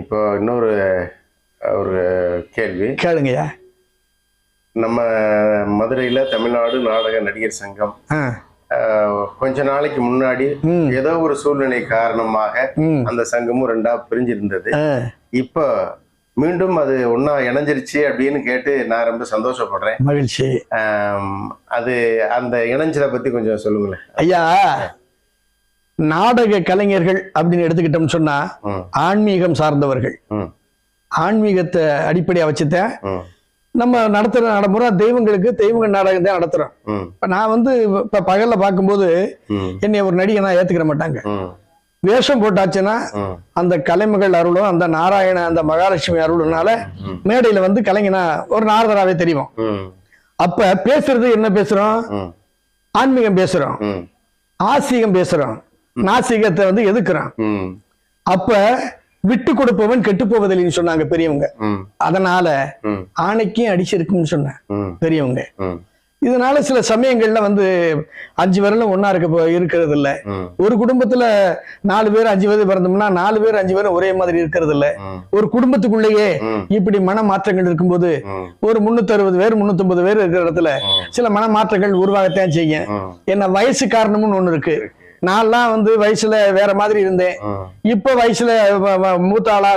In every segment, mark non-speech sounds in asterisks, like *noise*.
இப்போ இன்னொரு ஒரு கேள்வி. கேளுங்கய்யா. நம்ம மதுரையில தமிழ்நாடு நாடக நடிகர் சங்கம். கொஞ்ச நாளைக்கு முன்னாடி. ஏதோ ஒரு சூழ்நிலை காரணமாக அந்த சங்கமும் ரெண்டா பிரிஞ்சிருந்தது. இப்போ மீண்டும் அது ஒண்ணா இணைஞ்சிருச்சு அப்படின்னு கேட்டு நான் ரொம்ப சந்தோஷப்படுறேன். மகிழ்ச்சி. அது அந்த இணைஞ்சதை பத்தி கொஞ்சம் சொல்லுங்களேன். ஐயா நாடக கலைஞர்கள் அப்படின்னு எடுத்துக்கிட்டோம்னு சொன்னா ஆன்மீகம் சார்ந்தவர்கள். ஆன்மீகத்தை அடிப்படையா வச்சுதான் நம்ம நடத்துற நடைமுறை தெய்வங்களுக்கு தெய்வங்கள் நாடகம் தான் நடத்துறோம். இப்ப நான் வந்து இப்ப பகல்ல பார்க்கும்போது என்னை ஒரு நடிகை நான் ஏத்துக்கிற மாட்டாங்க. வேஷம் போட்டாச்சுன்னா அந்த கலைமகள் அருளும் அந்த நாராயண அந்த மகாலட்சுமி அருளுனால. மேடையில வந்து கலைஞனா ஒரு நாரதராவே தெரியும் அப்ப பேசுறது என்ன பேசுறோம்? ஆன்மீகம் பேசுறோம். ஆசீகம் பேசுறோம். நாசிகத்தை வந்து எதுக்குறோம் ம், அப்ப விட்டு கொடுப்பவன் கெட்டு போவதில்லைன்னு சொன்னாங்க பெரியவங்க. அதனால ஆணைக்கும் அடிச்சிருக்குன்னு சொன்னேன் பெரியவங்க. இதனால சில சமயங்கள்ல வந்து அஞ்சு விரலும் ஒண்ணா இருக்க இருக்கிறது இல்ல ஒரு குடும்பத்துல நாலு பேர் அஞ்சு பேர் பிறந்தோம்னா நாலு பேர் அஞ்சு பேரும் ஒரே மாதிரி இருக்கிறது இல்ல ஒரு குடும்பத்துக்குள்ளேயே இப்படி மன மாற்றங்கள் இருக்கும்போது ஒரு முன்னூத்தி அறுபது பேர் முன்னூத்தி பேர் இருக்கிற இடத்துல. சில மன மாற்றங்கள் உருவாகத்தான் செய்யும். என்ன வயசு காரணம்னு ஒண்ணு இருக்கு. நான்லாம் வந்து வயசுல வேற மாதிரி இருந்தேன் இப்ப வயசுல மூத்த ஆளா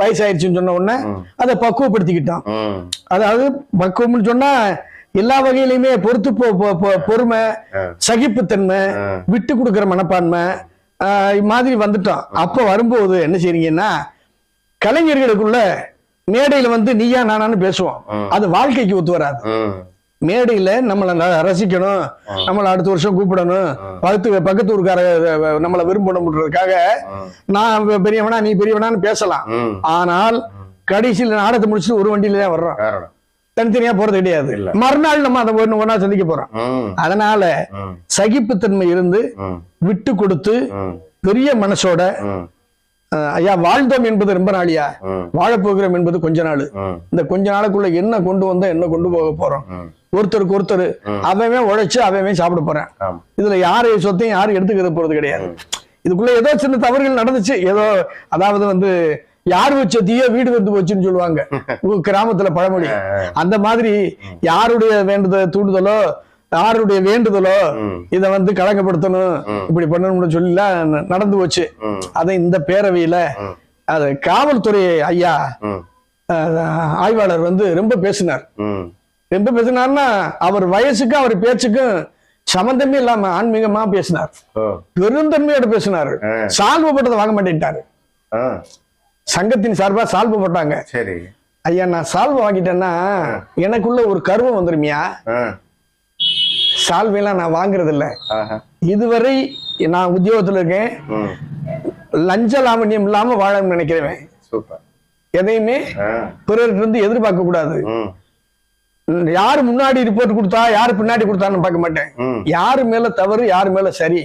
வயசாயிருச்சுன்னு சொன்ன உடனே. அதை பக்குவப்படுத்திக்கிட்டோம் அதாவது பக்குவம்னு சொன்னா எல்லா வகையிலுமே பொறுத்து பொறுமை. சகிப்புத்தன்மை. விட்டு கொடுக்கிற மனப்பான்மை மாதிரி வந்துட்டோம் அப்ப வரும்போது என்ன செய்றீங்கன்னா கலைஞர்களுக்குள்ள மேடையில வந்து நீயா நானான்னு பேசுவோம். அது வாழ்க்கைக்கு ஒத்து வராது மேடையில நம்மளை ரசிக்கணும். நம்மளை அடுத்த வருஷம் கூப்பிடணும். பக்கத்து பக்கத்து ஊருக்கார நம்மளை விரும்பணும்ன்றதுக்காக நான் பெரியவனா நீ பெரியவனான்னு பேசலாம். ஆனால் கடைசியில் நாடகத்தை முடிச்சுட்டு ஒரு வண்டியில தான் வர்றோம். தனித்தனியா போறது கிடையாது. இல்ல. மறுநாள் நம்ம அதை ஒண்ணு ஒண்ணா சந்திக்க போறோம். அதனால சகிப்புத்தன்மை இருந்து விட்டு கொடுத்து பெரிய மனசோட ஐயா வாழ்ந்தோம் என்பது ரொம்ப நாளியா? ம், வாழப் போகிறோம் என்பது கொஞ்ச நாள். இந்த கொஞ்ச நாளுக்குள்ள என்ன கொண்டு வந்தா என்ன கொண்டு போக போறோம். ஒருத்தருக்கு ஒருத்தர் அவன் உழைச்சு அவன் சாப்பிட போறேன். இதுல யாரு சொத்தையும் யாரும் எடுத்துக்கிற போறது கிடையாது. இதுக்குள்ள ஏதோ சின்ன தவறுகள் நடந்துச்சு. ஏதோ அதாவது வந்து யார் வச்ச தீய வீடு வந்து போச்சுன்னு சொல்லுவாங்க. *laughs* கிராமத்துல பழமொழி. அந்த மாதிரி யாருடைய வேண்டுதல் தூண்டுதலோ யாருடைய வேண்டுதலோ. இத வந்து களங்கப்படுத்தணும் இப்படி பண்ணணும்னு சொல்லலாம் ந- நடந்து போச்சு. அதை இந்த பேரவையில. அது காவல்துறை ஐயா ஆய்வாளர் வந்து ரொம்ப பேசினார். ரொம்ப பேசினார்னா அவர் வயசுக்கும் அவர் பேச்சுக்கும் சம்பந்தமே இல்லாம ஆன்மீகமா பேசினார். பெருந்தன்மையோட பேசினாரு. சால்வு போட்டதை வாங்க மாட்டேன்ட்டாரு. சங்கத்தின் சார்பா சால்வு போட்டாங்க. சரி. ஐயா நான் சால்வை வாங்கிட்டேன்னா எனக்குள்ள ஒரு கர்வம் வந்துருமியா? சால்வையெல்லாம் நான் வாங்குறது இல்ல இதுவரை நான் உத்தியோகத்துல இருக்கேன். லஞ்ச லாவண்யம் இல்லாம வாழணும்னு நினைக்கிறவன். எதையுமே ஆ, பிறர்கிட்ட இருந்து எதிர்பார்க்க கூடாது யாரு முன்னாடி ரிப்போர்ட் கொடுத்தா யாரு பின்னாடி கொடுத்தான்னு பார்க்க மாட்டேன். யாரு மேல தவறு யாரு மேல சரி.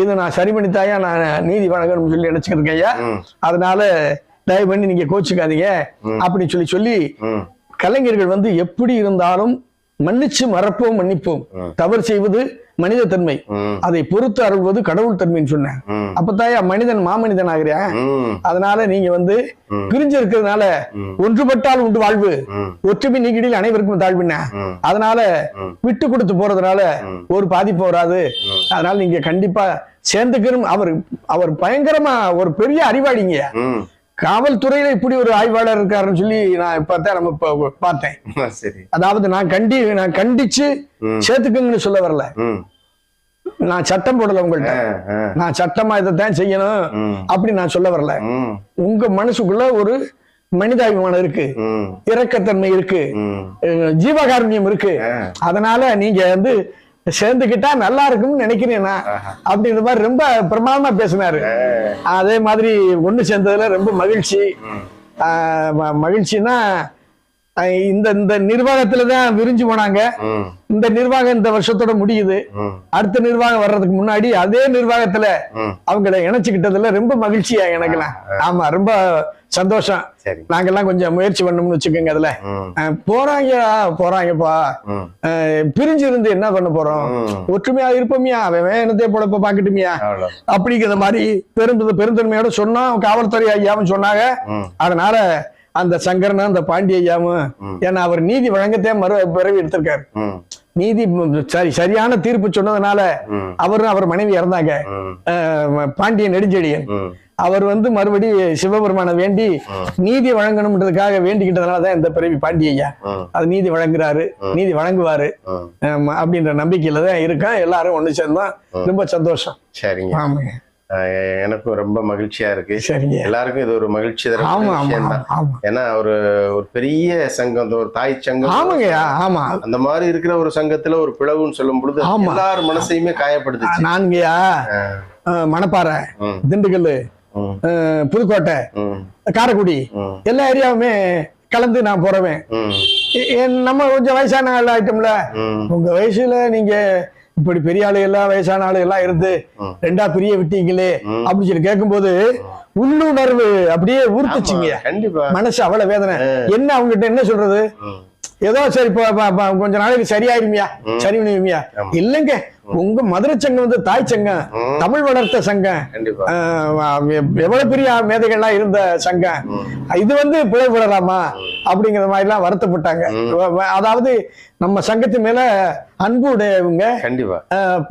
இது நான் சரி பண்ணித்தாயா நான் நீதி வழங்கணும்னு சொல்லி நினைச்சுக்கிட்டு இருக்கேன் ஐயா அதனால தயவு பண்ணி நீங்க கோச்சுக்காதீங்க. அப்படி சொல்லி சொல்லி கலைஞர்கள் வந்து எப்படி இருந்தாலும் மன்னிச்சு மறப்போம் மன்னிப்போம். தவறு செய்வது மனித தன்மை அதை பொறுத்து அருள்வது கடவுள் தன்மைன்னு சொன்னேன். ம், அப்பதாயா மனிதன் மாமனிதன் ஆகிறேன் ம், அதனால நீங்க வந்து. பிரிஞ்சு இருக்கிறதுனால. ஒன்றுபட்டால் உண்டு வாழ்வு. ஒற்றுமை நீக்கிடில் அனைவருக்கும் தாழ்வின. அதனால. விட்டு கொடுத்து போறதுனால ஒரு பாதிப்பு வராது. அதனால நீங்க கண்டிப்பா சேர்ந்துக்கணும். அவர் அவர் பயங்கரமா ஒரு பெரிய அறிவாளிங்க. காவல்துறையில இப்படி ஒரு ஆய்வாளர் இருக்காருன்னு சொல்லி நான் இப்பதான் நம்ம பார்த்தேன். சரி. அதாவது நான் கண்டி நான் கண்டிச்சு. சேர்த்துக்குங்கன்னு சொல்ல வரல. நான் சட்டம் போடல ஆ, நான் சட்டமா இதைத்தான் செய்யணும் அப்படி நான் சொல்ல வரல. உங்க மனசுக்குள்ள ஒரு மனிதாபிமானம் இருக்கு. ம், இரக்கத்தன்மை இருக்கு. ஜீவகாருண்யம் இருக்கு. அதனால நீங்க வந்து சேர்ந்துக்கிட்டா நல்லா இருக்கும்னு நினைக்கிறேன் நான். அப்படின்ற மாதிரி ரொம்ப பிரமாதமா பேசினாரு. அதே மாதிரி ஒண்ணு சேர்ந்ததுல ரொம்ப மகிழ்ச்சி. மகிழ்ச்சின்னா இந்த இந்த நிர்வாகத்துல தான் விரிஞ்சு போனாங்க. இந்த நிர்வாகம் இந்த வருஷத்தோட முடியுது. அடுத்த நிர்வாகம் வர்றதுக்கு முன்னாடி அதே நிர்வாகத்துல அவங்கள இணைச்சுக்கிட்டதுல ரொம்ப மகிழ்ச்சியா எனக்குலாம் ஆமா ரொம்ப சந்தோஷம். சரி. நாங்கெல்லாம் கொஞ்சம் முயற்சி பண்ணோம்னு வச்சுக்கோங்க அதுல. போறாங்க போறாங்கப்பா. பிரிஞ்சு இருந்து என்ன பண்ண போறோம். ஒற்றுமையா இருப்போமியா? அவன் என்னத்தைய பொழப்ப பாக்கட்டுமியா? அப்படிங்கிற மாதிரி பெருந்தது பெருந்தன்மையோட சொன்னோம் காவல்துறை ஐயாவும் சொன்னாங்க. அதனால அந்த சங்கரனும் அந்த பாண்டிய ஐயாவும் ம். ஏன்னா அவர் நீதி வழங்கத்தே மறு பிறவி எடுத்திருக்காரு. நீதி சரி சரியான தீர்ப்பு சொன்னதுனால அவரும் அவர் மனைவி இறந்தாங்க. பாண்டிய நெடுஞ்செழியன். அவர் வந்து மறுபடி சிவபெருமானை வேண்டி. நீதி வழங்கணும்ன்றதுக்காக வேண்டிக்கிட்டதுனால தான் இந்த பிறவி பாண்டிய ஐயா ம். அது நீதி வழங்குறாரு நீதி வழங்குவாரு. அப்படின்ற நம்பிக்கையில தான் இருக்கேன். எல்லாரும் ஒண்ணு சேர்ந்தோம் ரொம்ப சந்தோஷம். சரிங்க. ஆமாங்க. எனக்கும் ரொம்ப மகிழ்ச்சியா இருக்கு. சரிங்க. எல்லாருக்கும் இது ஒரு மகிழ்ச்சி ஏன்னா ஒரு ஒரு பெரிய சங்கம் ஒரு தாய் சங்கம் ஆமாங்கய்யா ஆமா. அந்த மாதிரி இருக்கிற ஒரு சங்கத்துல ஒரு பிளவுன்னு சொல்லும் பொழுது. எல்லார் மனசையுமே காயப்படுத்துச்சு. அஹ், மணப்பாறை திண்டுக்கல் புதுக்கோட்டை காரைக்குடி எல்லா ஏரியாவுமே கலந்து நான் போறவேன். நம்ம கொஞ்சம் வயசான ஆள் ஆயிட்டோம்ல. உங்க வயசுல நீங்க இப்படி பெரிய ஆளு எல்லாம் வயசான ஆளு எல்லாம் இருந்து. ரெண்டா பிரிய விட்டீங்களே. அப்படின்னு சொல்லி கேட்கும்போது உள்ளுணர்வு அப்படியே உறுத்துச்சுங்க கண்டிப்பா. மனசு அவ்வளவு வேதனை. என்ன அவங்ககிட்ட என்ன சொல்றது? ஏதோ சரி கொஞ்ச நாளைக்கு சரியாயிருமியா? சரி பண்ணுவியா. இல்லைங்க. உங்க மதுரை சங்கம் வந்து தாய் சங்கம். தமிழ் வளர்த்த சங்கம். எவ்வளவு பெரிய மேதைகள்லாம் இருந்த சங்கம். இது வந்து பிழை விடலாமா? அப்படிங்கிற மாதிரி எல்லாம் வருத்தப்பட்டாங்க அதாவது நம்ம சங்கத்து மேல அன்பு உடையவங்க கண்டிப்பா.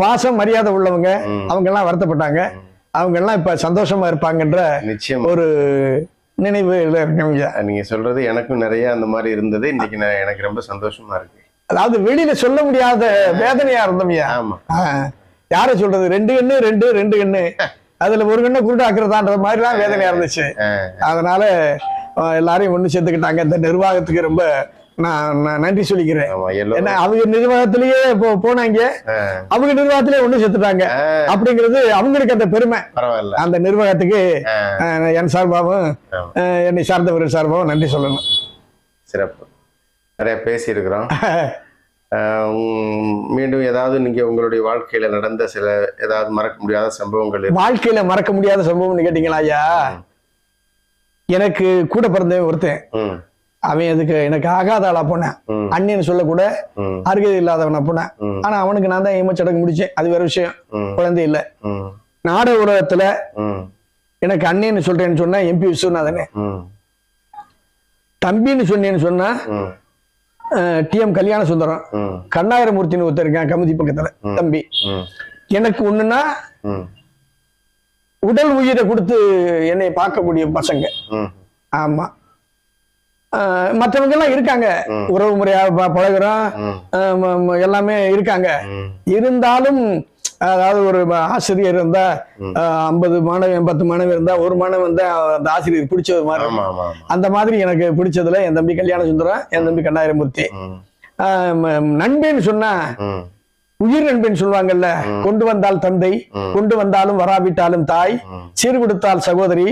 பாசம் மரியாதை உள்ளவங்க. அவங்க எல்லாம் வருத்தப்பட்டாங்க. அவங்க எல்லாம் இப்ப சந்தோஷமா இருப்பாங்கன்ற ஒரு நினைவு இருக்கவங்க நீங்க சொல்றது எனக்கும் நிறைய அந்த மாதிரி இருந்தது. இன்னைக்கு நான் எனக்கு ரொம்ப சந்தோஷமா இருக்கு. அதாவது வெளியில சொல்ல முடியாத வேதனையா இருந்தோம்யா ஆமா. யார சொல்றது? ரெண்டு கண்ணு ரெண்டு ரெண்டு கண்ணு. *laughs* அதுல ஒரு கண்ணை குருடாக்குறதான்ற மாதிரிலாம் வேதனையா இருந்துச்சு. அதனால எல்லாரையும் ஒண்ணு சேர்த்துக்கிட்டாங்க. இந்த நிர்வாகத்துக்கு ரொம்ப நான் நான் நன்றி சொல்லிக்கிறேன். ஏன்னா அவங்க நிர்வாகத்திலேயே போனாங்க. அவங்க நிர்வாகத்திலேயே ஒண்ணு சேர்த்துட்டாங்க அஹ் அப்படிங்கிறது அவங்களுக்கு அந்த பெருமை. பரவாயில்ல. அந்த நிர்வாகத்துக்கு என் சார்பாகவும். அஹ், என்னை சார்ந்தவர்கள் சார்பாகவும் நன்றி சொல்லணும். சிறப்பு. நிறைய பேசியிருக்கிறோம். மீண்டும் ஏதாவது நீங்க உங்களுடைய வாழ்க்கையில நடந்த சில ஏதாவது மறக்க முடியாத சம்பவங்கள்? வாழ்க்கையில மறக்க முடியாத சம்பவம்னு கேட்டீங்களா ஐயா? எனக்கு கூட பிறந்தவன் ஒருத்தன். அவன் அதுக்கு எனக்கு ஆகாத ஆளா போனேன் சொல்லக்கூட ம். அருகதை இல்லாதவனா போனேன். ஆனா அவனுக்கு நான் தான் ஏமச்சடங்கு முடிச்சேன் அது வேற விஷயம். குழந்தை இல்ல. நாடக உலகத்துல எனக்கு அண்ணன்னு சொல்றேன்னு சொன்னா எம்பி விஸ்வநாதனே. தம்பின்னு சொன்னேன்னு சொன்னா ம். டிஎம் கல்யாண சுந்தரம் கண்ணாயிரமூர்த்தின்னு ஒருத்தர் இருக்கான் கமிதி பக்கத்துல தம்பி. எனக்கு ஒண்ணுன்னா உடல் உயிரை கொடுத்து என்னை பார்க்கக்கூடிய பசங்க. ஆமா. மற்றவங்க எல்லாம் இருக்காங்க. உறவு முறையா பழகுறோம். எல்லாமே இருக்காங்க. இருந்தாலும் அதாவது ஒரு ஆசிரியர் இருந்தா ஐம்பது மாணவன் பத்து மாணவன் இருந்தா ஒரு மாணவன் தான் அந்த ஆசிரியர் பிடிச்சது மாதிரி அந்த மாதிரி எனக்கு பிடிச்சதுல என் தம்பி கல்யாண சுந்தரம் என் தம்பி கண்ணாயிரமூர்த்தி. நண்பேன்னு சொன்னா உயிர் நண்பன் சொல்லுவாங்கல்ல கொண்டு வந்தால் தந்தை. கொண்டு வந்தாலும் வராவிட்டாலும் தாய். சீர் கொடுத்தால் சகோதரி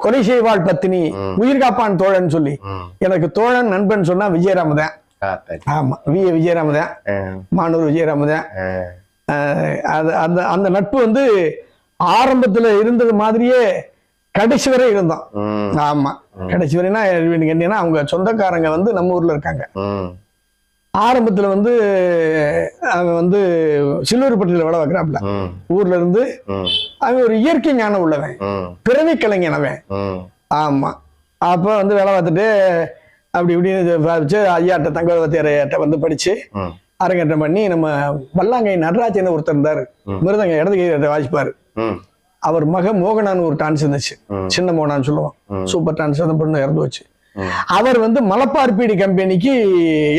கொலை செய்வாள் பத்தினி உயிர் காப்பான் தோழன் சொல்லி. எனக்கு தோழன் நண்பன் சொன்னா விஜயராமதான். ஆமா வி விஜயராமதான். மானூர் விஜயராமதான். அது அந்த அந்த நட்பு வந்து ஆரம்பத்துல இருந்தது மாதிரியே கடைசி வரை இருந்தோம் ஆமா கடைசி வரைனா என்னன்னா அவங்க சொந்தக்காரங்க வந்து நம்ம ஊர்ல இருக்காங்க. ஆரம்பத்துல வந்து அவன் வந்து சில்லூர்பட்டியில விளை வைக்கிறாப்ல ஊர்ல இருந்து அவன் ஒரு இயற்கை ஞானம் உள்ளவன். பிறவி கலைஞன் அவன். ஆமா. அப்ப வந்து வேலை பார்த்துட்டு அப்படி இப்படின்னு வச்சு ஐயாட்ட தங்கவத்தியார்ட்ட வந்து படிச்சு அரங்கேற்றம் பண்ணி நம்ம வல்லாங்கை நடராஜன் ஒருத்தர் இருந்தாரு. மிருதங்க இடது கையிட்ட வாசிப்பாரு. அவர் மக மோகனான்னு ஒரு டான்ஸ் இருந்துச்சு. சின்ன மோகனான்னு சொல்லுவோம். சூப்பர் டான்ஸ் அந்த பொண்ணு இறந்து வச்சு. அவர் வந்து மலப்பார்பீடி கம்பெனிக்கு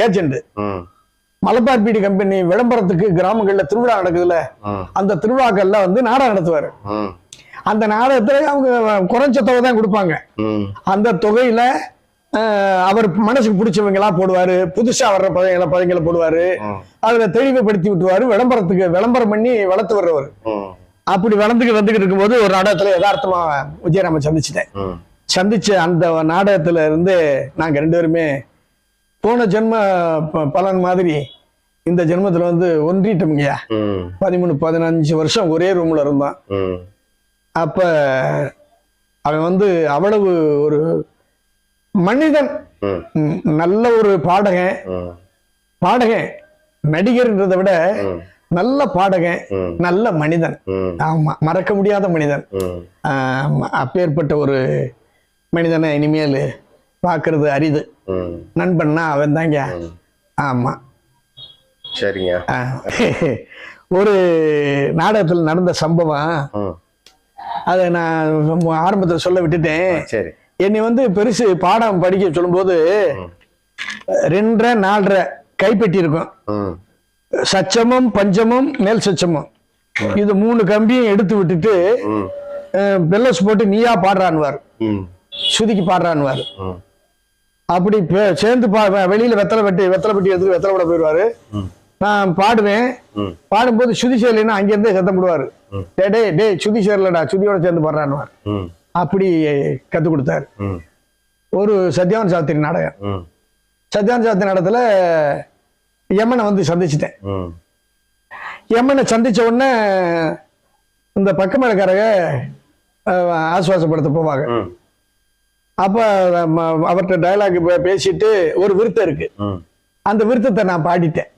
ஏஜென்ட் மலப்பார்பீடி கம்பெனி விளம்பரத்துக்கு கிராமங்கள்ல திருவிழா நடக்குதுல்ல? ம் அந்த திருவிழாக்கள்ல வந்து நாடகம் நடத்துவாரு. அந்த நாடகத்துல அவங்க குறைஞ்ச தொகை தான் கொடுப்பாங்க. அந்த தொகையில அவர் மனசுக்கு பிடிச்சவங்க எல்லாம் போடுவாரு. புதுசா வர்ற பதவிகளை பதவிகளை போடுவாரு. அதுல தெளிவுபடுத்தி விட்டுருவாரு. விளம்பரத்துக்கு விளம்பரம் பண்ணி வளர்த்து வர்றவர். அப்படி வளர்ந்துக்கு வந்துகிட்டு இருக்கும்போது ஒரு நாடகத்துல யதார்த்தமா விஜயராமன் சந்திச்சிட்டேன் சந்திச்ச அந்த நாடகத்துல இருந்து நாங்க ரெண்டு பேருமே போன ஜென்ம பலன் மாதிரி இந்த ஜென்மத்துல வந்து ஒன்றிட்டோம்ங்கய்யா. பதிமூணு பதினஞ்சு வருஷம் ஒரே ரூம்ல இருந்தான். அப்ப அவன் வந்து அவ்வளவு ஒரு மனிதன். நல்ல ஒரு பாடகன். பாடகன் நடிகர்ன்றதை விட நல்ல பாடகன். நல்ல மனிதன். ஆமா மறக்க முடியாத மனிதன். அப்பேற்பட்ட ஒரு மனிதனை இனிமேல் பார்க்கிறது அரிது. ம். நண்பன்னா அவன் தாங்க. ஆமா. சரிங்க. ஒரு நாடகத்தில் நடந்த சம்பவம். அதை நான் ஆரம்பத்தில் சொல்ல விட்டுட்டேன். சரி. என்னை வந்து பெருசு பாடம் படிக்க சொல்லும்போது ரெண்டரை நாலரை கைப்பெட்டி இருக்கும் சச்சமும் பஞ்சமும் மேல் சச்சமும். இது மூணு கம்பியும் எடுத்து விட்டுட்டு பெல்லஸ் போட்டு நீயா பாடுறான்வார் சுதிக்கு பாடுறான்வார் அப்படி சேர்ந்து பா வெளியில வெத்தலை வெட்டி வெத்தலை பெட்டி எடுத்து வெத்தலை விட போயிடுவாரு. நான் பாடுவேன். பாடும்போது சுதி சேரலைன்னா அங்கிருந்தே சத்தம் போடுவாரு. டே டே டேய் சுதி சேரலடா சுதியோட சேர்ந்து பாடுறான்வார் அப்படி கத்து கொடுத்தாரு. ஒரு சத்யாவன் சாஸ்திரி நாடகம். சத்யாவன் சாஸ்திரி நாடகத்துல யமனை வந்து சந்திச்சிட்டேன். யமனை சந்திச்ச உடனே இந்த பக்கமேலக்காரங்க அஹ், ஆசுவாசப்படுத்த போவாங்க. அப்ப அவர்ட்ட டயலாக் பேசிட்டு ஒரு விருத்தம் இருக்கு. அந்த விருத்தத்தை நான் பாடிட்டேன்.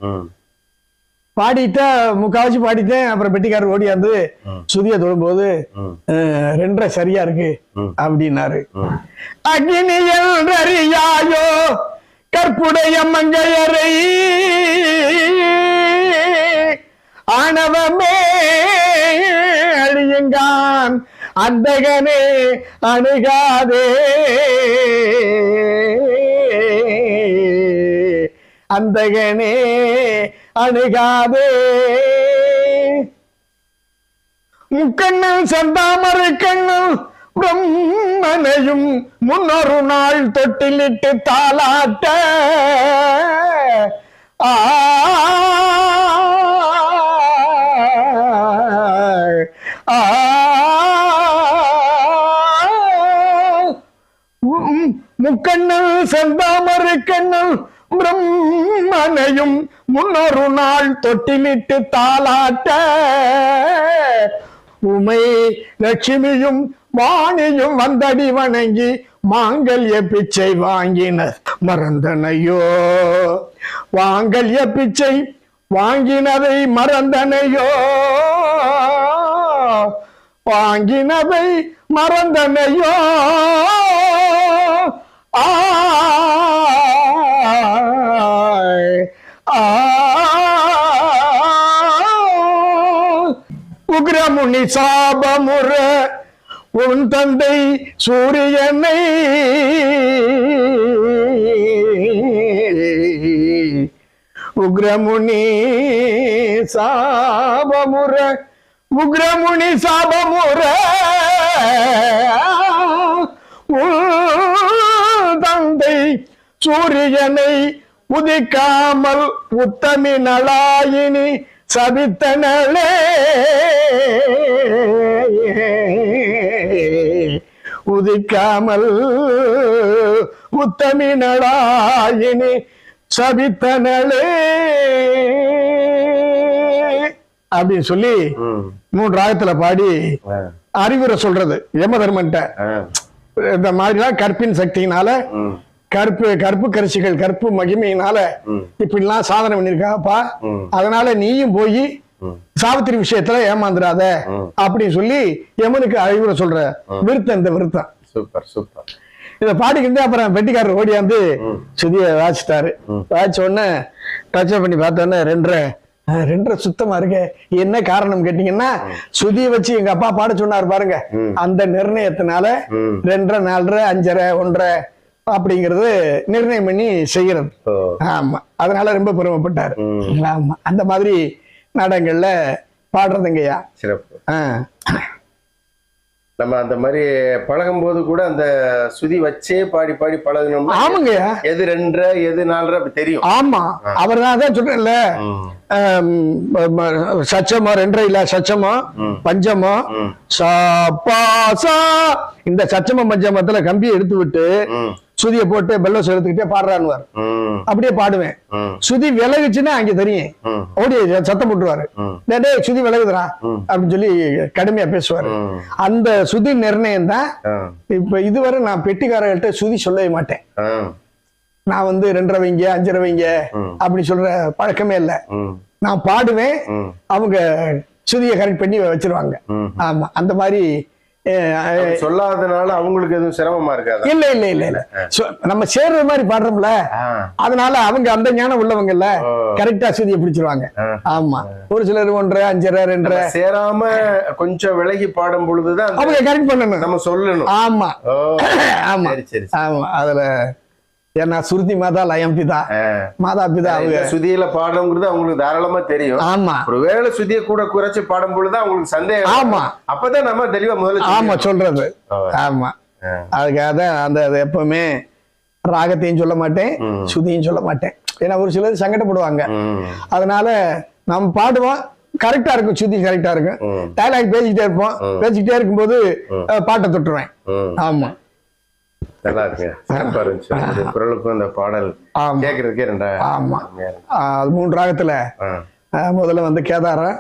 பாடிட்டா முக்காவாசி பாடிட்டேன். அப்புறம் பெட்டிக்காரர் ஓடியாந்து ம். சுதிய தொடும்போது ரெண்டரை சரியா இருக்கு. அப்படின்னாரு. அக்னி என்றறியாயோ கற்புடைய மங்கையரை ஆணவமே அழியுங்கான். அந்தகனே அணுகாதே. அந்தகனே அணுகாதே. முக்கண்ணு செந்தாமரை கண்ணு பிரம்மனையும் முன்னொரு நாள் தொட்டிலிட்டு தாளாட்ட. ஆ. முக்கண்ணல் செந்தாமரை கண்ணல் பிரம்மனையும் முன்னொரு நாள் தொட்டிலிட்டு தாளாட்ட. உமை லட்சுமியும் வாணியும் வந்தடி வணங்கி மாங்கல்ய பிச்சை வாங்கினர் மறந்தனையோ. வாங்கல்ய பிச்சை வாங்கினதை மறந்தனையோ. வாங்கினதை மறந்தனையோ. உக்ரமுனி சாபமுற உன் தந்தை சூரியனை உக்ரமுனி சாபமுற உக்ரமுனி சாபமுற சூரியனை உதிக்காமல் உத்தமி நலாயினி சபித்தனளே. உதிக்காமல் உத்தமி நலாயினி சபித்தனளே. அப்படின்னு சொல்லி ம். மூணு ராகத்துல பாடி அறிவுரை சொல்றது யமதர்மன்ட்ட. ஆ. இந்த மாதிரிலாம் கற்பின் சக்தியினால கற்பு கற்பு கரிசிகள் கற்பு மகிமையினால. இப்படிலாம் சாதனை பண்ணிருக்காப்பா. அதனால நீயும் போய் சாவித்திரி விஷயத்துல ஏமாந்துடாத. அப்படின்னு சொல்லி யமனுக்கு அறிவுரை சொல்ற விருத்தம் இந்த விருத்தம் சூப்பர் சூப்பர் இத பாடிக்கிட்டு அப்புறம் பெட்டிக்காரர் ஓடியாந்து. சுதிய வாசிட்டாரு ம். வாசிச்ச உடனே டச் பண்ணி பார்த்தோன்னே ரெண்டரை ரெண்டரை சுத்தமா இருக்கு என்ன காரணம் கேட்டீங்கன்னா சுதிய வச்சு எங்க அப்பா பாட சொன்னாரு பாருங்க. அந்த நிர்ணயத்தினால ரெண்டரை நாலரை அஞ்சரை ஒன்றரை அப்படிங்கிறது நிர்ணயம் பண்ணி செய்யறது ஓ. ஆமா. அதனால ரொம்ப பெருமைப்பட்டாரு. ஆமா. அந்த மாதிரி நாடகங்கள்ல பாடுறதுங்கய்யா. சிறப்பு. நம்ம அந்த மாதிரி பழகும்போது கூட அந்த சுதி வச்சே பாடி பாடி பழகணும்னா ஆமாங்கய்யா. எது ரெண்டரை எது நாலரை அப்படி தெரியும். ஆமா. அவர் தான் அதான் சொல்றேன்ல. சச்சமோ ரெண்டரை இல்ல சச்சமோ. பஞ்சமோ சா இந்த சச்சம பஞ்சமத்துல கம்பியை எடுத்து விட்டு சுதியை போட்டு பெல்லோஸ் எடுத்துக்கிட்டே பாடுறான்னுவார். ம். அப்படியே பாடுவேன். சுதி விலகுச்சுன்னா அங்க தெரியும். ஓடி சத்தம் போட்டுருவாரு. டேய் சுதி விலகுதுடா ம். அப்படின்னு சொல்லி கடுமையா பேசுவாரு. அந்த சுதி நிர்ணயம் தான் இப்ப இதுவரை நான் பெட்டிக்காரர்கள்ட்ட சுதி சொல்லவே மாட்டேன். நான் வந்து ரெண்டரை வைங்க அஞ்சரை வைங்க. அப்படி சொல்ற பழக்கமே இல்லை. நான் பாடுவேன். அவங்க சுதியை கரெக்ட் பண்ணி வச்சிருவாங்க. ஆமா. அந்த மாதிரி சொல்லாதனால அவங்களுக்கு எதுவும் சிரமமா இருக்காதா? இல்ல இல்ல இல்ல இல்ல. நம்ம சேர்ற மாதிரி பாடுறோம்ல அதனால அவங்க அந்த ஞானம் உள்ளவங்க இல்ல. கரெக்டா சுதியை பிடிச்சிருவாங்க. ஆமா. ஒரு சிலர் ஒன்றரை அஞ்சரை ரெண்டரை. சேராம கொஞ்சம் விலகி பாடும் பொழுதுதான் அவங்க கரெக்ட் பண்ணணும். நம்ம சொல்லணும். ஆமா. ஆமா. சரி சரி. ஆமா அதுல ஏன்னா சுருதி மாதா லயம் பிதா. மாதா பிதா அவங்க சுதியில பாடுங்கிறது அவங்களுக்கு தாராளமா தெரியும் ஆமா ஒருவேளை சுதியை கூட குறைச்சு பாடும் பொழுது அவங்களுக்கு சந்தேகம் ஆமா. அப்பதான் நம்ம தெளிவா முதல்ல ஆமா. சொல்றது. ஆமா. அதுக்காக அந்த எப்பவுமே ராகத்தையும் சொல்ல மாட்டேன். சுதியும் சொல்ல மாட்டேன் ஏன்னா ஒரு சிலர் சங்கடப்படுவாங்க. அதனால நம்ம பாடுவோம் கரெக்டா இருக்கும் சுத்தி கரெக்டா இருக்கும் ம். டைலாக் பேசிக்கிட்டே இருப்போம் பேசிக்கிட்டே இருக்கும்போது பாட்டை தொட்டுருவேன். ஆமா நல்லா இருக்குங்க. குரலுக்கும் இந்த பாடல் கேட்கறதுக்கே ஆமா. அது மூணு ராகத்துல முதல்ல வந்து கேதாரம்.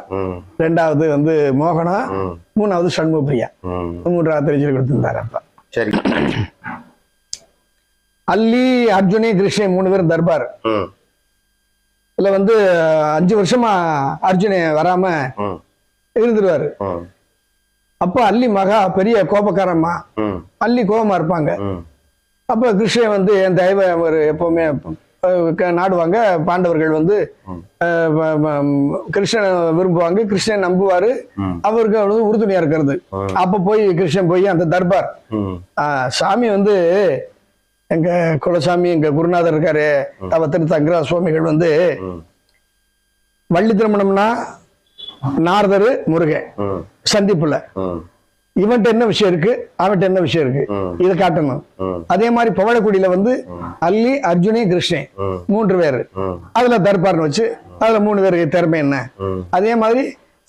ரெண்டாவது வந்து மோகனம் ம். மூணாவது சண்முகப்பிரியா ம். மூணு ராகத்தை சொல்லி கொடுத்திருந்தாரு அப்ப. சரி. அல்லி அர்ஜுனி கிருஷ்ணன் மூணு பேரும் தர்பார். இதுல வந்து அஞ்சு வருஷமா அர்ஜுனே வராம. இருந்துருவாரு. அப்ப அல்லி மகா பெரிய கோபக்காரம்மா. அல்லி கோபமா இருப்பாங்க. அப்ப கிருஷ்ணன் வந்து என் தெய்வ அவர் எப்பவுமே நாடுவாங்க. பாண்டவர்கள் வந்து கிருஷ்ணனை விரும்புவாங்க. கிருஷ்ணன் நம்புவாரு. அவருக்கு வந்து உறுதுணையா இருக்கிறது. அப்ப போய் கிருஷ்ணன் போய் அந்த தர்பார். சாமி வந்து எங்க குலசாமி எங்க குருநாதர் இருக்காரு. தவ திரு தங்கரா சுவாமிகள் வந்து. வள்ளி திருமணம்னா நாரதர் முருகன். சந்திப்புல. இவன்ட்ட என்ன விஷயம் இருக்கு அவன்கிட்ட என்ன விஷயம் இருக்கு. இதை காட்டணும். அதே மாதிரி பவளக்குடியில வந்து அல்லி அர்ஜுனி கிருஷ்ணன். மூன்று பேர். அதுல தர்பார்னு வச்சு அதுல மூணு பேருக்கு திறமை என்ன. அதே மாதிரி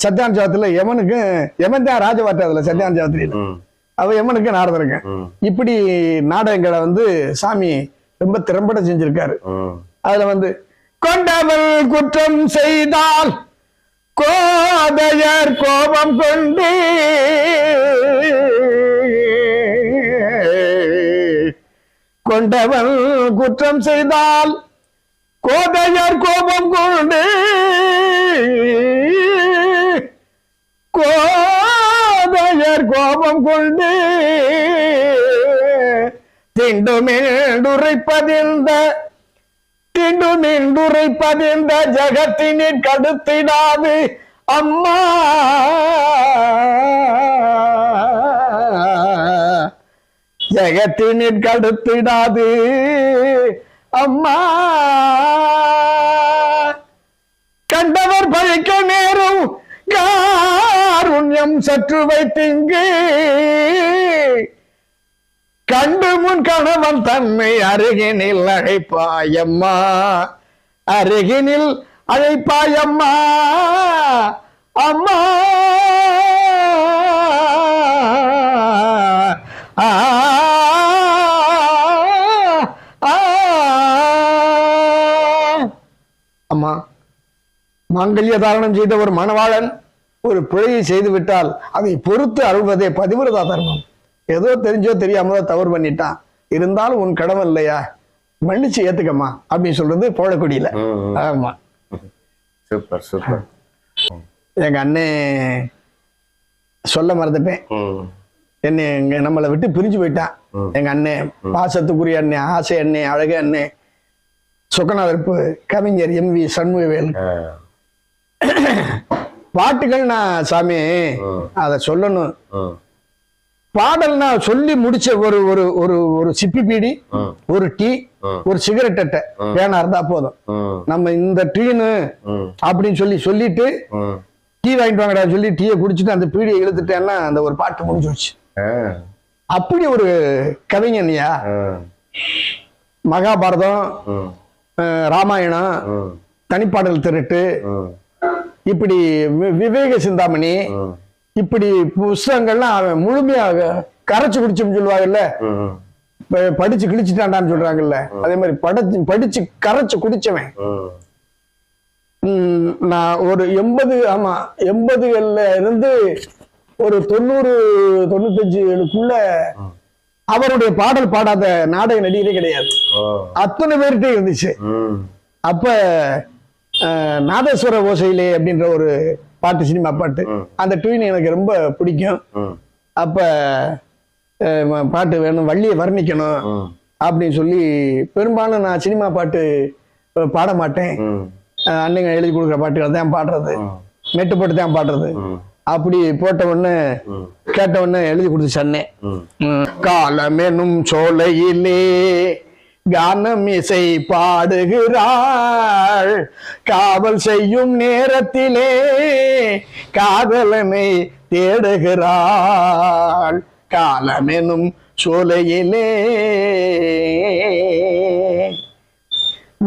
சத்யான் ஜாவத்துல யமனுக்கு யமன் தான் ராஜவார்த்தை அதுல சத்யான் ஜாவத்திரியில ம். அவ யமனுக்கு நாரதருங்க. இப்படி நாடகங்களை வந்து சாமி ரொம்ப திறம்பட செஞ்சிருக்காரு. அதுல வந்து கொண்டவள் குற்றம் செய்தால் கோதையர் கோபம் கொண்டு கொண்டவன் குற்றம் செய்தால் கோதையர் கோபம் கொண்டு கோதையர் கோபம் கொண்டு திண்டுமேண்டுரைப்பதிந்த திண்டு நின்றுரைப்பதிந்த ஜகத்தினின் கடுத்திடாது. அம்மா! ஜெகத்தினின் கடுத்திடாது. அம்மா! கண்டவர் பழிக்க நேரும் காருண்யம் சற்று வைத்திங்கு. கண்டு முன் கணவன் தன்னை அருகினில் அழைப்பாயம்மா. அருகினில் அழைப்பாயம்மா. அம்மா. ஆ, அம்மா மாங்கல்ய தாரணம் செய்த ஒரு மணவாளன் ஒரு பிழையை செய்து விட்டால் அதை பொறுத்து அழுவதே பதிவிரதா தர்மம். ஏதோ தெரிஞ்சோ தெரியாமலோ தவறு பண்ணிட்டான். இருந்தாலும் உன் கடமை இல்லையா? மன்னிச்சு ஏத்துக்கம்மா அப்படின்னு சொல்றது போழக்குடியில ம். ஆமா. Super super. எங்க அண்ணே சொல்ல மறந்துட்டேன். என்னை எங்க நம்மளை விட்டு பிரிஞ்சு போயிட்டான். எங்க அண்ணே பாசத்துக்குரிய அண்ணே ஆசை அண்ணே அழகு அண்ணே சுக்கநாதர்ப்பு கவிஞர் எம் வி சண்முகவேல். பாட்டுகள் நான் சாமி. அதை சொல்லணும். ம். பாடல் நான் சொல்லி முடிச்ச ஒரு ஒரு ஒரு ஒரு சிப்பி பீடி. ஒரு டீ. ஒரு சிகரெட் அட்டை வேணா இருந்தா போதும். நம்ம இந்த டீனு. அப்படின்னு சொல்லி சொல்லிட்டு. டீ வாங்கிட்டு வாங்கடா சொல்லி டீயை குடிச்சிட்டு அந்த பீடியை இழுத்துட்டேன்னா அந்த ஒரு பாட்டு முடிஞ்சு வச்சு ஆ. அப்படி ஒரு கவிஞன்யா. மகாபாரதம் ராமாயணம். தனிப்பாடல் திருட்டு. இப்படி விவேக சிந்தாமணி. இப்படி புஸ்தகங்கள்லாம் அவன் முழுமையாக கரைச்சு குடிச்சுன்னு சொல்லுவாங்கல்ல? படிச்சு கிழிச்சிட்டான்டான்னு சொல்றாங்கல்ல? அதே மாதிரி படிச்சு படிச்சு கரைச்சு குடிச்சவன். நான் ஒரு எண்பது ஆமா எண்பதுகள்ல இருந்து ஒரு தொண்ணூறு தொண்ணூத்தஞ்சு ஏழுக்குள்ள அவருடைய பாடல் பாடாத நாடக நடிகரே கிடையாது. அத்தனை பேர்கிட்ட இருந்துச்சு. அப்ப நாதஸ்வர ஓசையிலே அப்படின்ற ஒரு பாட்டு சினிமா பாட்டு. அந்த டியூன் எனக்கு ரொம்ப பிடிக்கும். அப்ப பாட்டு வேணும் வள்ளியை வர்ணிக்கணும். அப்படின்னு சொல்லி பெரும்பாலும் நான் சினிமா பாட்டு பாட மாட்டேன் அண்ணங்க எழுதி கொடுக்குற பாட்டுகள் தான் பாடுறது. மெட்டு போட்டு தான் பாடுறது. அப்படி போட்ட உடனே. கேட்ட உடனே எழுதி கொடுத்து சொன்னேன். காலமெனும் சோலையிலே கானம் இசை பாடுகிறாள். காவல் செய்யும் நேரத்திலே காதலனை தேடுகிறாள். காலமெனும் சோலையிலே.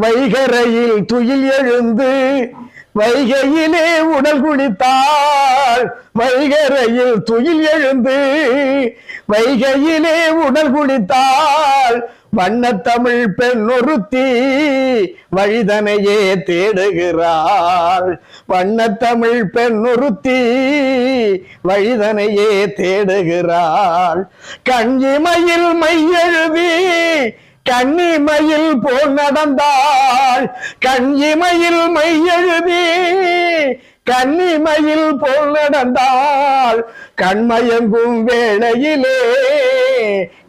வைகரையில் துயில் எழுந்து வைகையிலே உடல் குடித்தாள் வைகரையில் துயில் எழுந்து வைகையிலே உடல் குடித்தாள் வண்ணத்தமிழ் பெண் ஒருத்தி வழிதனையே தேடுகிறாள். வண்ணத்தமிழ் பெண் ஒருத்தி வழிதனையே தேடுகிறாள். கஞ்சிமையில் மையெழுதி கண்ணிமையில் போல் நடந்தாள். கன்னிமையில் மையெழுதி கன்னிமையில் போல் நடந்தாள் கண்மயங்கும் வேளையிலே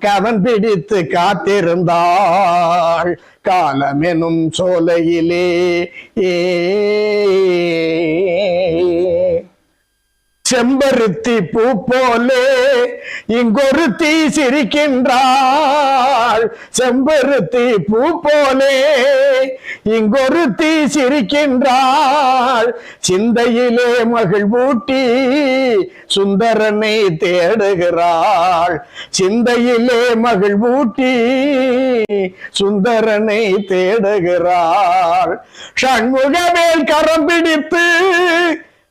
கவன் பிடித்து காத்திருந்தாள் காலமெனும் சோலையிலே. ஏ செம்பருத்தி பூ போலே இங்கொருத்தி சிரிக்கின்றாள். செம்பருத்தி பூ போலே இங்கொருத்தி சிரிக்கின்றாள். சிந்தையிலே மகிழ் ஊட்டி சுந்தரனை தேடுகிறாள். சிந்தையிலே மகிழ் ஊட்டி சுந்தரனை தேடுகிறாள். ஷண்முகமேல் கரம் பிடித்து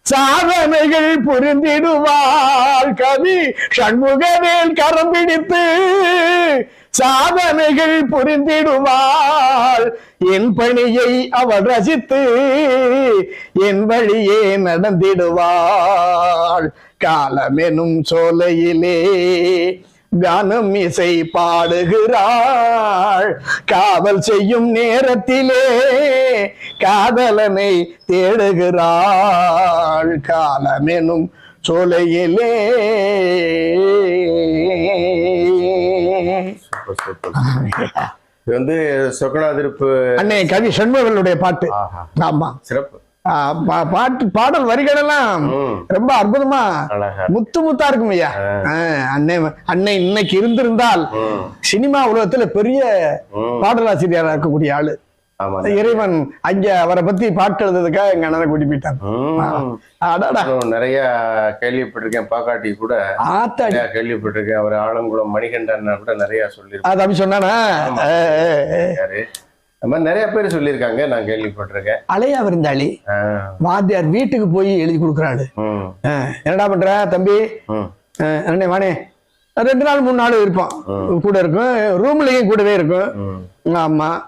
சாதனைகள் புரிந்திடுவாள் கவி சண்முகவேல் கரம் பிடித்து. சாதனைகள் புரிந்திடுவாள் என் பணியை அவள் ரசித்து என் வழியே நடந்திடுவாள் காலமெனும் சோலையிலே கானம் இசை பாடுகிறாள். காவல் செய்யும் நேரத்திலே காதலனை தேடுகிறாள். காலமெனும் சோலையிலே. இது வந்து சொக்கநாதிருப்பு அண்ணே கவி சண்முகனுடைய பாட்டு. ஆமா. சிறப்பு. பாட்டு பாடல் வரிகள் எல்லாம் ம். ரொம்ப அற்புதமா முத்து முத்தா இருக்கும் ஐயா. அண்ணே அன்னை இன்னைக்கு இருந்திருந்தால். சினிமா உலகத்துல பெரிய. பாடலாசிரியரா இருக்கக்கூடிய ஆளு. இறைவன் அங்க அவரை பத்தி பாட்டு எழுதுறதுக்காக எங்க அண்ணனை கூட்டி அப்புறம் நிறைய கேள்விப்பட்டிருக்கேன் பாக்காட்டி கூட. ஆத்தாடி. கேள்விப்பட்டிருக்கேன் அவர் ஆலங்குளம் மணிகண்டன் கூட நிறைய சொல்லியிருக்காரு அது அப்படி சொன்னானா. அந்த மாதிரி நிறைய பேர் சொல்லியிருக்காங்க நான் கேள்விப்பட்டிருக்கேன். அலையா விருந்தாளி. வாத்தியார் வீட்டுக்கு போய் எழுதி கொடுக்குறாரு. என்னடா பண்ற தம்பி? அண்ணே வானே ரெண்டு நாள் மூணு நாள் இருப்போம் கூட இருக்கும். ரூம்லயும் கூடவே இருக்கும். ஆமா.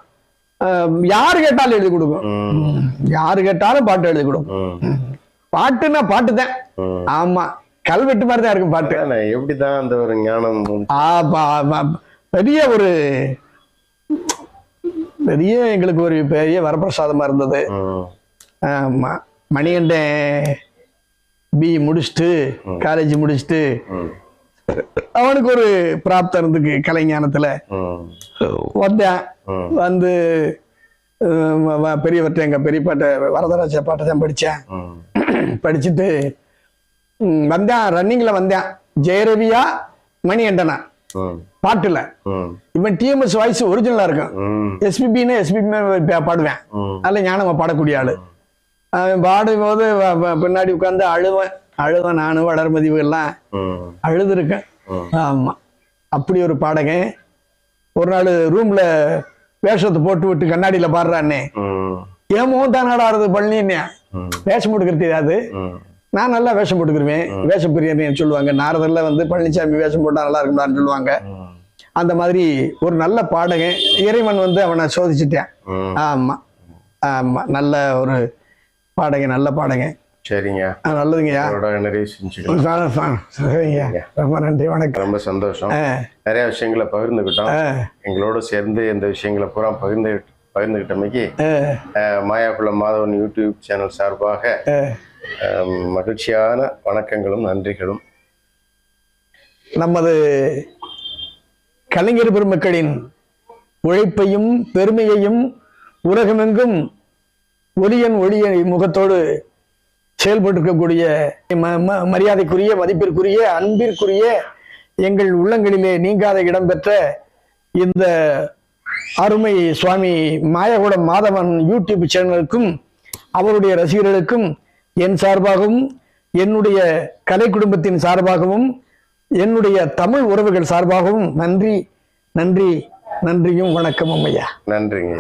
யாரு கேட்டாலும் எழுதி கொடுக்கும். யாரு கேட்டாலும் பாட்டு எழுதி கொடுக்கும். பாட்டுன்னா பாட்டு தான். ஆமா. கல்வெட்டு மாதிரி தான் இருக்கும் பாட்டு. எப்படிதான் அந்த ஒரு ஞானம் வந்து- ஆ, பா- பா- பெரிய ஒரு பெரிய எங்களுக்கு ஒரு பெரிய வரப்பிரசாதமா இருந்தது மணிகண்டன் பி முடிச்சுட்டு காலேஜ் முடிச்சுட்டு. அவனுக்கு ஒரு பிராப்தம் இருந்துக்கு கலைஞானத்துல. வந்தேன். வந்து பெரியவர்கிட்ட எங்க பெரியப்பாட்ட வரதராஜ பாட்டை தான் படித்தேன். படிச்சுட்டு வந்தேன் ரன்னிங்ல வந்தேன் ஜெயரவியா மணிகண்டனா. பாட்டுல. இவன் டிஎம்எஸ் வாய்ஸ் ஒரிஜினலா இருக்கும். எஸ்பிபின்னு எஸ்பிபி பாடுவேன். நல்ல ஞானமா பாடக்கூடிய ஆளு வ- வ- பின்னாடி உட்காந்து அழுவேன் அழுவேன் நானும் வளர்மதி எல்லாம் ம். அழுதுருக்கேன். ஆமா அப்படி ஒரு பாடகன் ஒரு நாள் ரூம்ல வேஷத்தை போட்டு விட்டு கண்ணாடியில பாடுறானே ம். என் முகம் தானடா ஆடுறது பழனின்னு. வேஷம் போட்டுக்கிறது தெரியாது. நான் நல்லா வேஷம் போட்டுக்கிருவேன். வேஷம் பிரியன்னு சொல்லுவாங்க. நாரதர்ல வந்து பழனிசாமி வேஷம் போட்டா நல்லா இருக்கும்டான்னு சொல்லுவாங்க. அந்த மாதிரி ஒரு நல்ல பாடகன் இறைவன் வந்து அவனை சோதிச்சுட்டேன். ஆமா. ஆமா. நல்ல ஒரு பாடகன் நல்ல பாடகன். சரிங்க. நல்லதுங்கய்யா நிறைய சரிங்கய்யா ரொம்ப நன்றி. வணக்கம். ரொம்ப சந்தோஷம். நிறைய விஷயங்களை பகிர்ந்துக்கிட்டோம். எங்களோட சேர்ந்து இந்த விஷயங்களை பூரா பகிர்ந்து பகிர்ந்துக்கிட்டமைக்கு ஆ, அஹ், மாயாக்குள மாதவன் யூடியூப் சேனல் சார்பாக மகிழ்ச்சியான வணக்கங்களும் நன்றிகளும். நமது கலைஞர் பெருமக்களின் உழைப்பையும் பெருமையையும் உலகமெங்கும் ஒளியன் ஒளிய முகத்தோடு செயல்பட்டிருக்கக்கூடிய ம- ம- மரியாதைக்குரிய மதிப்பிற்குரிய அன்பிற்குரிய எங்கள் உள்ளங்களிலே நீங்காத இடம்பெற்ற இந்த அருமை சுவாமி மாயகுடம் மாதவன் யூடியூப் சேனலுக்கும் அவருடைய ரசிகர்களுக்கும் என் சார்பாகவும் என்னுடைய கலை குடும்பத்தின் சார்பாகவும் என்னுடைய தமிழ் உறவுகள் சார்பாகவும் நன்றி நன்றி நன்றியும் வணக்கமும் ஐயா. நன்றிங்க.